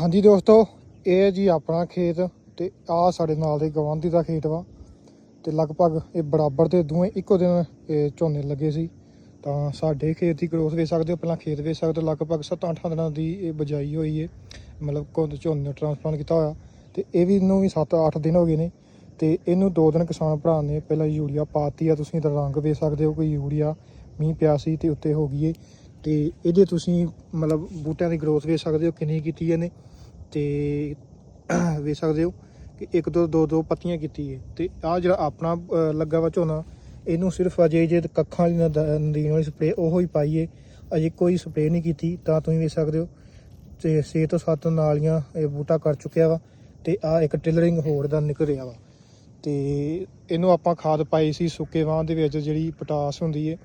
ਹਾਂਜੀ ਦੋਸਤੋ, ਇਹ ਹੈ ਜੀ ਆਪਣਾ ਖੇਤ ਤੇ ਆ ਸਾਡੇ ਨਾਲ ਦੇ ਗਵਾਂਢੀ ਦਾ ਖੇਤ ਵਾ। ਤੇ ਲਗਭਗ ਇਹ ਬਰਾਬਰ ਦੇ ਦੋਵੇਂ ਇੱਕੋ ਦਿਨ ਇਹ ਝੋਨੇ ਲੱਗੇ ਸੀ। ਤਾਂ ਸਾਡੇ ਖੇਤ ਦੀ ਗਰੋਥ ਵੇਖ ਸਕਦੇ ਹੋ, ਪਹਿਲਾਂ ਖੇਤ ਵੇਖ ਸਕਦੇ ਹੋ, ਲਗਭਗ 7-8 ਦਿਨਾਂ ਦੀ ਇਹ ਬਜਾਈ ਹੋਈ ਹੈ ਮਤਲਬ ਕੋਦ ਝੋਨੇ ਨੂੰ ਟ੍ਰਾਂਸਪਲਾਂਟ ਕੀਤਾ ਹੋਇਆ। ਤੇ ਇਹ ਵੀ ਨੂੰ ਵੀ 7-8 ਦਿਨ ਹੋ ਗਏ ਨੇ। ਤੇ ਇਹਨੂੰ ਦੋ ਦਿਨ ਕਿਸਾਨ ਭਰਾ ਨੇ ਪਹਿਲਾਂ ਯੂਰੀਆ ਪਾਤੀ ਆ। ਤੁਸੀਂ ਇਹਦਾ ਰੰਗ ਵੇਖ ਸਕਦੇ ਹੋ, ਕੋਈ ਯੂਰੀਆ ਮੀਂਹ ਪਿਆ ਸੀ ਤੇ ਉੱਤੇ ਹੋ ਗਈ ਏ। ਤੇ ਇਹਦੇ ਤੁਸੀਂ ਮਤਲਬ ਬੂਟਿਆਂ ਦੀ ਗਰੋਥ ਵੇਖ ਸਕਦੇ ਹੋ ਕਿੰਨੀ ਕੀਤੀ ਇਹਨੇ ਤੇ ਵੇਖ ਸਕਦੇ ਹੋ ਕਿ ਇੱਕ ਦੋ ਦੋ ਦੋ ਪੱਤੀਆਂ ਕੀਤੀ ਹੈ। ਤੇ ਆ ਜਿਹੜਾ ਆਪਣਾ ਲੱਗਾ ਵਾ ਝੋਨਾ, ਇਹਨੂੰ ਸਿਰਫ ਅਜੇ ਜੇ ਕੱਖਾਂ ਵਾਲੀ ਨਦ- ਨਦੀਨ ਵਾਲੀ ਸਪਰੇ ਉਹੋ ਹੀ ਪਾਈਏ ਅਜੇ ਕੋਈ ਸਪਰੇ ਨਹੀਂ ਕੀਤੀ, ਤਾਂ ਤੁਸੀਂ ਵੇਖ ਸਕਦੇ ਹੋ ਤੇ 6 ਤੋਂ 7 ਨਾਲੀਆਂ ਇਹ ਬੂਟਾ ਕਰ ਚੁੱਕਿਆ ਵਾ ਤੇ ਆ ਇੱਕ ਟਿਲਰਿੰਗ ਹੋਰ ਦਾ ਨਿਕਲ ਰਿਹਾ ਵਾ। ਤੇ ਇਹਨੂੰ ਆਪਾਂ ਖਾਦ ਪਾਈ ਸੀ ਸੁੱਕੇ ਵਾਂ ਦੇ ਵਿੱਚ ਜਿਹੜੀ ਪੋਟਾਸ ਹੁੰਦੀ ਏ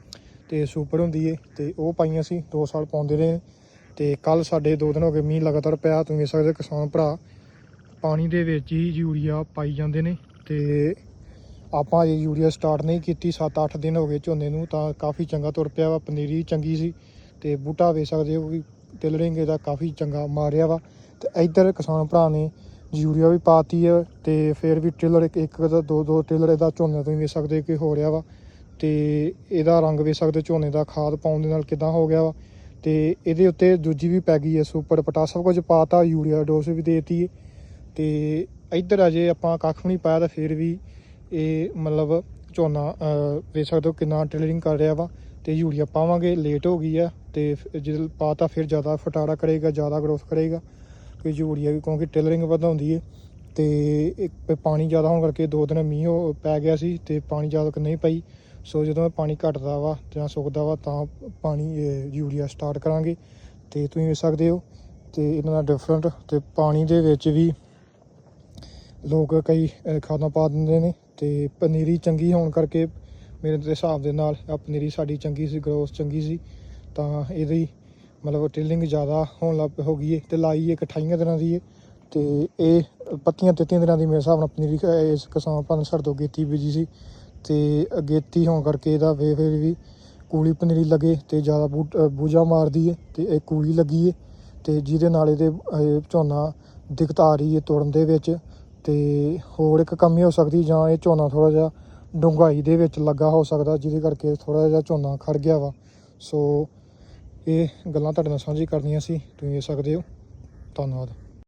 ਤੇ ਸੁਪਰ ਹੁੰਦੀ ਏ ਤੇ ਉਹ ਪਾਈਆਂ ਸੀ 2 ਸਾਲ ਪਾਉਂਦੇ ਰਹੇ। ਤੇ ਕੱਲ ਸਾਡੇ 2 ਦਿਨ ਹੋ ਗਏ ਮੀਂਹ ਲਗਾਤਾਰ ਪਿਆ, ਤੁਸੀਂ ਵੇਖ ਸਕਦੇ ਕਿਸਾਨ ਭਰਾ ਪਾਣੀ ਦੇ ਵਿੱਚ ਹੀ ਯੂਰੀਆ ਪਾਈ ਜਾਂਦੇ ਨੇ ਤੇ ਆਪਾਂ ਇਹ ਯੂਰੀਆ ਸਟਾਰਟ ਨਹੀਂ ਕੀਤੀ 7-8 ਦਿਨ ਹੋ ਗਏ ਝੋਨੇ ਨੂੰ, ਤਾਂ ਕਾਫੀ ਚੰਗਾ ਤੁਰ ਪਿਆ ਵਾ, ਪਨੀਰੀ ਚੰਗੀ ਸੀ ਤੇ ਬੂਟਾ ਵੇਖ ਸਕਦੇ ਹੋ ਕਿ ਟਿਲਰਿੰਗ ਇਹਦਾ ਕਾਫੀ ਚੰਗਾ ਮਾਰਿਆ ਵਾ। ਤੇ ਇੱਧਰ ਕਿਸਾਨ ਭਰਾ ਨੇ ਯੂਰੀਆ ਵੀ ਪਾਤੀ ਹੈ ਤੇ ਫਿਰ ਵੀ ਟਿਲਰ ਇੱਕ ਇੱਕ ਦਾ ਦੋ ਦੋ ਟਿਲਰ ਇਹਦਾ ਝੋਨਾ ਤੁਸੀਂ ਵੇਖ ਸਕਦੇ ਹੋ ਕਿ ਹੋ ਰਿਹਾ ਵਾ। ਤੇ ਇਹਦਾ ਰੰਗ ਵੇਖ ਸਕਦੇ ਹੋ, ਝੋਨੇ ਦਾ ਖਾਦ ਪਾਉਣ ਦੇ ਨਾਲ ਕਿਦਾਂ ਹੋ ਗਿਆ ਵਾ। ਤੇ ਇਹਦੇ ਉੱਤੇ ਦੂਜੀ ਵੀ ਪੈ ਗਈ ਹੈ ਸੁਪਰ ਪਟਾਸ, ਸਭ ਕੁਝ ਪਾਤਾ, ਯੂਰੀਆ ਡੋਸ ਵੀ ਦੇਤੀ ਹੈ ਤੇ ਇੱਧਰ ਅਜੇ ਆਪਾਂ ਕੱਖ ਵੀ ਨਹੀਂ ਪਾਇਆ ਤਾਂ ਫਿਰ ਵੀ ਇਹ ਮਤਲਬ ਝੋਨਾ ਵੇਖ ਸਕਦੇ ਹੋ ਕਿੰਨਾ ਟਿਲਰਿੰਗ ਕਰ ਰਿਹਾ ਵਾ ਤੇ ਯੂਰੀਆ ਪਾਵਾਂਗੇ ਲੇਟ ਹੋ ਗਈ ਆ ਤੇ ਫ- ਜਦੋਂ ਪਾਤਾ ਫਿਰ ਜ਼ਿਆਦਾ ਫਟਾਰਾ ਕਰੇਗਾ, ਜ਼ਿਆਦਾ ਗਰੋਥ ਕਰੇਗਾ। ਕਿ ਯੂਰੀਆ ਵੀ ਕਿਉਂਕਿ ਟਿਲਰਿੰਗ ਵਧਾਉਂਦੀ ਹੈ ਤੇ ਇੱਕ ਪਾਣੀ ਜ਼ਿਆਦਾ ਹੋਣ ਕਰਕੇ ਦੋ ਦਿਨ ਮੀਂਹ ਪੈ ਗਿਆ ਸੀ ਤੇ ਪਾਣੀ ਜ਼ਿਆਦਾ ਨਹੀਂ ਪਈ। ਸੋ ਜਦੋਂ ਪਾਣੀ ਘਟਦਾ ਵਾ ਜਾਂ ਸੁੱਕਦਾ ਵਾ ਤਾਂ ਪਾਣੀ ਯੂਰੀਆ ਸਟਾਰਟ ਕਰਾਂਗੇ ਤੇ ਤੁਸੀਂ ਵੇਖ ਸਕਦੇ ਹੋ ਤੇ ਇਹਨਾਂ ਦਾ ਡਿਫਰੈਂਟ ਤੇ ਪਾਣੀ ਦੇ ਵਿੱਚ ਵੀ ਲੋਕ ਕਈ ਖਾਦਾਂ ਪਾ ਦਿੰਦੇ ਨੇ ਤੇ ਪਨੀਰੀ ਚੰਗੀ ਹੋਣ ਕਰਕੇ ਮੇਰੇ ਦੇ ਹਿਸਾਬ ਦੇ ਨਾਲ ਆ ਪਨੀਰੀ ਸਾਡੀ ਚੰਗੀ ਸੀ ਗਰੋਥ ਚੰਗੀ ਸੀ, ਤਾਂ ਇਹਦੀ ਮਤਲਬ ਟਿਲਿੰਗ ਜ਼ਿਆਦਾ ਹੋਣ ਲੱਗ ਹੋ ਗਈ ਹੈ ਤੇ ਲਾਈ ਇੱਕ 28 ਦਿਨਾਂ ਦੀ ਹੈ ਤੇ ਇਹ ਪੱਤੀਆਂ ਤੇਤੀਆਂ ਦਿਨਾਂ ਦੀ ਮੇਰੇ ਹਿਸਾਬ ਨਾਲ ਪਨੀਰੀ ਇਸ ਕਿਸਾਨ ਭਰਾ ਸਾਡੇ ਤੋਂ ਕੀਤੀ ਬੀਜੀ ਸੀ। ਤੇ ਅਗੇਤੀ ਹੋਣ ਕਰਕੇ ਇਹਦਾ ਵੇ ਫਿਰ ਵੀ ਕੂਲੀ ਪਨੀਰੀ ਲੱਗੇ ਤੇ ਜ਼ਿਆਦਾ ਬੂਟ- ਬੂਝਾ ਮਾਰਦੀ ਹੈ ਤੇ ਇਹ ਕੂਲੀ ਲੱਗੀ ਹੈ ਤੇ ਜਿਹਦੇ ਨਾਲ ਇਹਦੇ, ਇਹ ਝੋਨਾ ਦਿੱਕਤ ਆ ਰਹੀ ਹੈ ਤੋੜਨ ਦੇ ਵਿੱਚ ਤੇ ਹੋਰ ਇੱਕ ਕਮੀ ਹੋ ਸਕਦੀ ਜਾਂ ਇਹ ਝੋਨਾ ਥੋੜਾ ਜਿਹਾ ਡੂੰਘਾਈ ਦੇ ਵਿੱਚ ਲੱਗਾ ਹੋ ਸਕਦਾ ਜਿਹਦੇ ਕਰਕੇ ਥੋੜਾ ਜਿਹਾ ਝੋਨਾ ਖੜ ਗਿਆ ਵਾ। ਸੋ ਇਹ ਗੱਲਾਂ ਤੁਹਾਡੇ ਨਾਲ ਸਾਂਝੀ ਕਰਨੀਆਂ ਸੀ, ਤੁਸੀਂ ਇਹ ਸਕਦੇ ਹੋ। ਧੰਨਵਾਦ।